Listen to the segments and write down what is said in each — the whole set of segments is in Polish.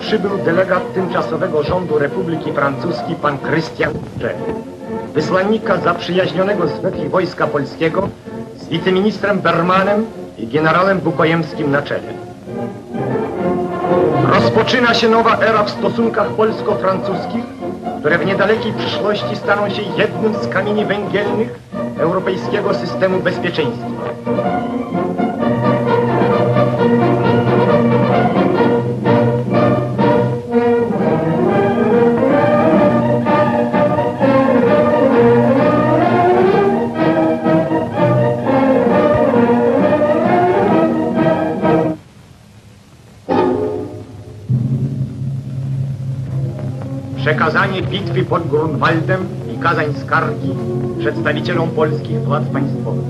przybył delegat tymczasowego rządu Republiki Francuskiej pan Christian Drey, wysłannika zaprzyjaźnionego z wetli Wojska Polskiego z wiceministrem Bermanem i generałem Bukojemskim na czele. Rozpoczyna się nowa era w stosunkach polsko-francuskich, które w niedalekiej przyszłości staną się jednym z kamieni węgielnych europejskiego systemu bezpieczeństwa. Przekazanie bitwy pod Grunwaldem i kazań skargi przedstawicielom polskich władz państwowych.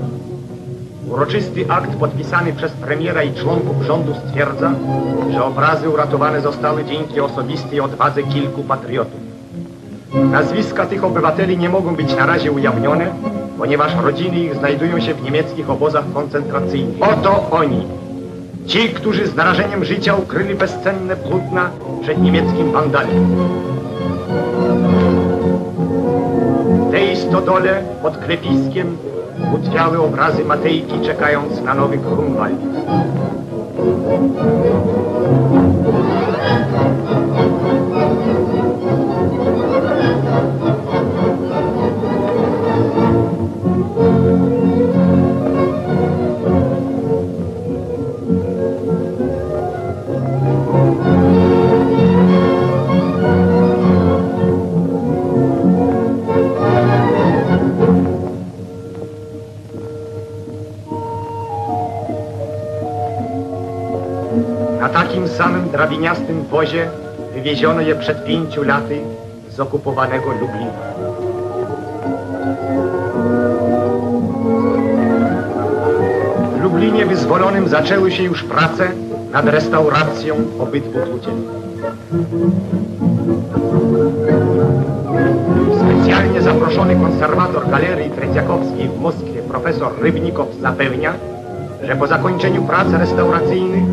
Uroczysty akt podpisany przez premiera i członków rządu stwierdza, że obrazy uratowane zostały dzięki osobistej odwadze kilku patriotów. Nazwiska tych obywateli nie mogą być na razie ujawnione, ponieważ rodziny ich znajdują się w niemieckich obozach koncentracyjnych. Oto oni, ci, którzy z narażeniem życia ukryli bezcenne płótna przed niemieckim wandalizmem. Stodole pod klepiskiem utwiały obrazy Matejki czekając na nowy Grunwald. Samym drabiniastym wozie wywieziono je przed pięciu laty z okupowanego Lublina. W Lublinie wyzwolonym zaczęły się już prace nad restauracją obydwu płócien. Specjalnie zaproszony konserwator Galerii Treciakowskiej w Moskwie profesor Rybnikow zapewnia, że po zakończeniu prac restauracyjnych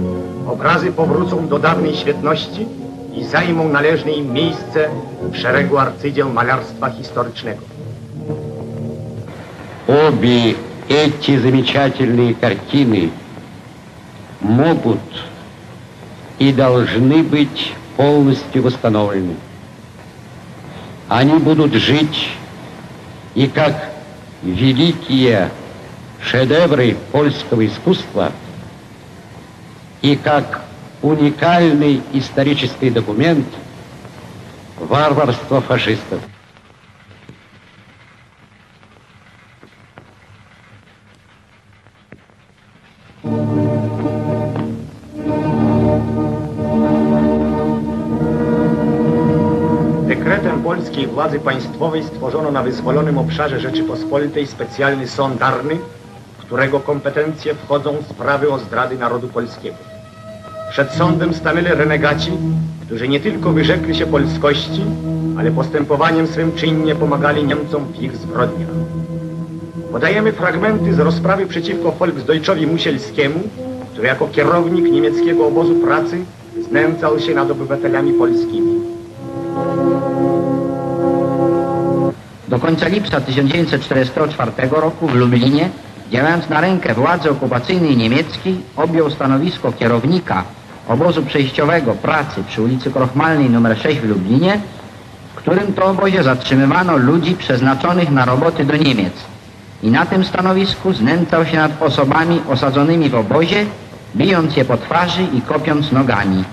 obrazy powrócą do dawnej świetności i zajmą należne im miejsce w szeregu arcydzieł malarstwa historycznego. Обе эти замечательные картины могут и должны быть полностью восстановлены. Они будут жить и как великие шедевры польского искусства, и как уникальный исторический документ варварства фашистов. Dekretem polskiej władzy państwowej stworzono na wyzwolonym obszarze Rzeczypospolitej specjalny sąd karny, w którego kompetencje wchodzą sprawy o zdrady narodu polskiego. Przed sądem stanęli renegaci, którzy nie tylko wyrzekli się polskości, ale postępowaniem swym czynnie pomagali Niemcom w ich zbrodniach. Podajemy fragmenty z rozprawy przeciwko Volksdeutskowi Musielskiemu, który jako kierownik niemieckiego obozu pracy znęcał się nad obywatelami polskimi. Do końca lipca 1944 roku w Lublinie, działając na rękę władzy okupacyjnej niemieckiej, objął stanowisko kierownika obozu przejściowego pracy przy ulicy Krochmalnej nr 6 w Lublinie, w którym to obozie zatrzymywano ludzi przeznaczonych na roboty do Niemiec. I na tym stanowisku znęcał się nad osobami osadzonymi w obozie, bijąc je po twarzy i kopiąc nogami.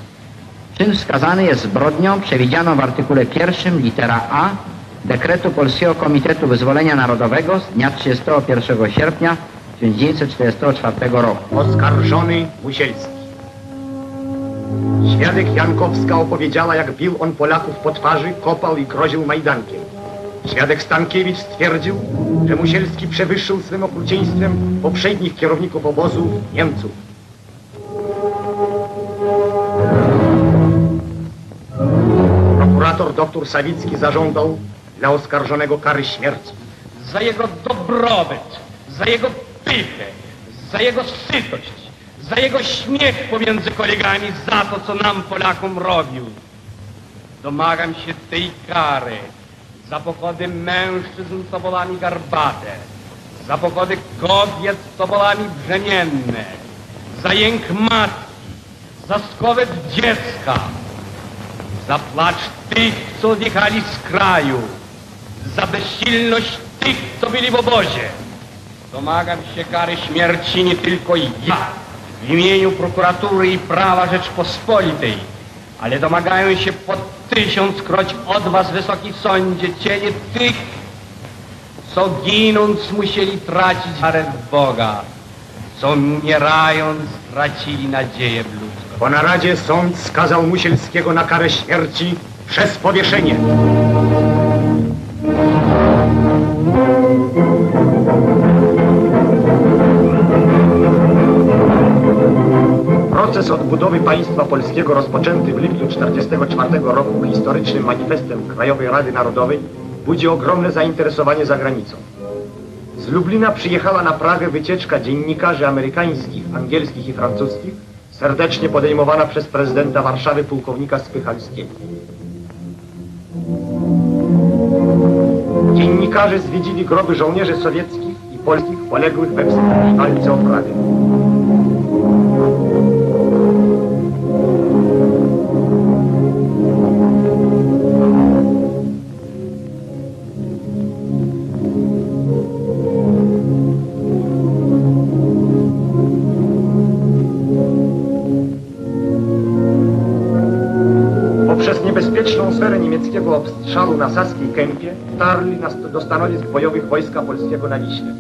Czyn wskazany jest zbrodnią przewidzianą w artykule pierwszym litera A dekretu Polskiego Komitetu Wyzwolenia Narodowego z dnia 31 sierpnia 1944 roku. Oskarżony Musielski. Świadek Jankowska opowiedziała, jak bił on Polaków po twarzy, kopał i groził majdankiem. Świadek Stankiewicz stwierdził, że Musielski przewyższył swym okrucieństwem poprzednich kierowników obozu Niemców. Prokurator dr Sawicki zażądał dla oskarżonego kary śmierci. za jego dobrobyt, za jego pychę, za jego sytość, za jego śmiech pomiędzy kolegami, za to, co nam Polakom robił. Domagam się tej kary. Za pochody mężczyzn z tobolami garbate, za pochody kobiet z tobolami brzemienne, za jęk matki, za skowet dziecka, za placz tych, co odjechali z kraju, za bezsilność tych, co byli w obozie. Domagam się kary śmierci nie tylko ja, w imieniu prokuratury i prawa Rzeczpospolitej, ale domagają się po tysiąckroć od was, Wysoki Sądzie, cienie tych, co ginąc musieli tracić wiarę Boga, co umierając tracili nadzieję w ludzkość. Po naradzie sąd skazał Musielskiego na karę śmierci przez powieszenie. Proces odbudowy państwa polskiego rozpoczęty w lipcu 1944 roku historycznym manifestem Krajowej Rady Narodowej budzi ogromne zainteresowanie za granicą. Z Lublina przyjechała na Pragę wycieczka dziennikarzy amerykańskich, angielskich i francuskich, serdecznie podejmowana przez prezydenta Warszawy pułkownika Spychalskiego. Dziennikarze zwiedzili groby żołnierzy sowieckich i polskich poległych we walce o Pragę. Obstrzału na Saskiej Kępie dotarli na do stanowisk bojowych Wojska Polskiego na Wiśle.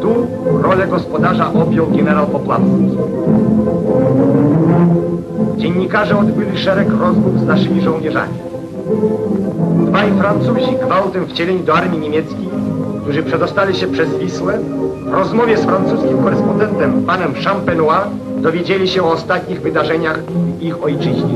Tu rolę gospodarza objął generał Popławski. Dziennikarze odbyli szereg rozmów z naszymi żołnierzami. Dwaj Francuzi gwałtem wcieleni do armii niemieckiej, którzy przedostali się przez Wisłę, w rozmowie z francuskim korespondentem panem Champenois dowiedzieli się o ostatnich wydarzeniach w ich ojczyźnie.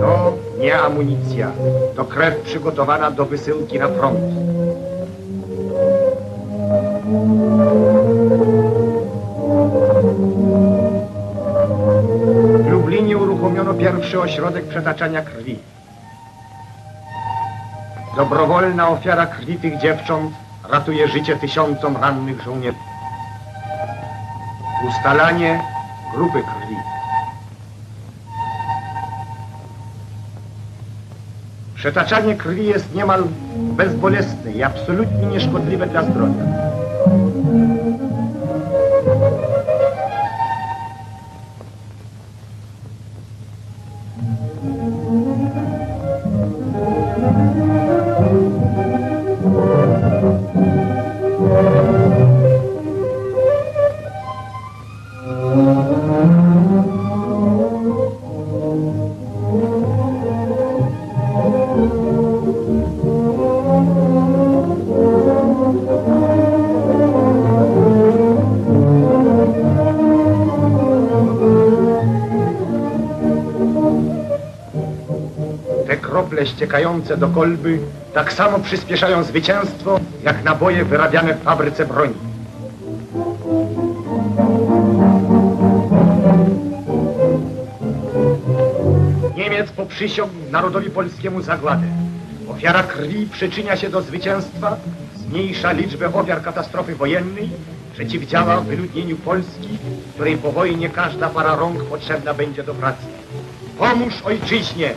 To nie amunicja, to krew przygotowana do wysyłki na front. Pierwszy ośrodek przetaczania krwi. Dobrowolna ofiara krwi tych dziewcząt ratuje życie tysiącom rannych żołnierzy. Ustalanie grupy krwi. Przetaczanie krwi jest niemal bezbolesne i absolutnie nieszkodliwe dla zdrowia. Krople ściekające do kolby tak samo przyspieszają zwycięstwo, jak naboje wyrabiane w fabryce broni. Niemiec poprzysiągł narodowi polskiemu zagładę. Ofiara krwi przyczynia się do zwycięstwa, zmniejsza liczbę ofiar katastrofy wojennej, przeciwdziała wyludnieniu Polski, której po wojnie każda para rąk potrzebna będzie do pracy. Pomóż ojczyźnie,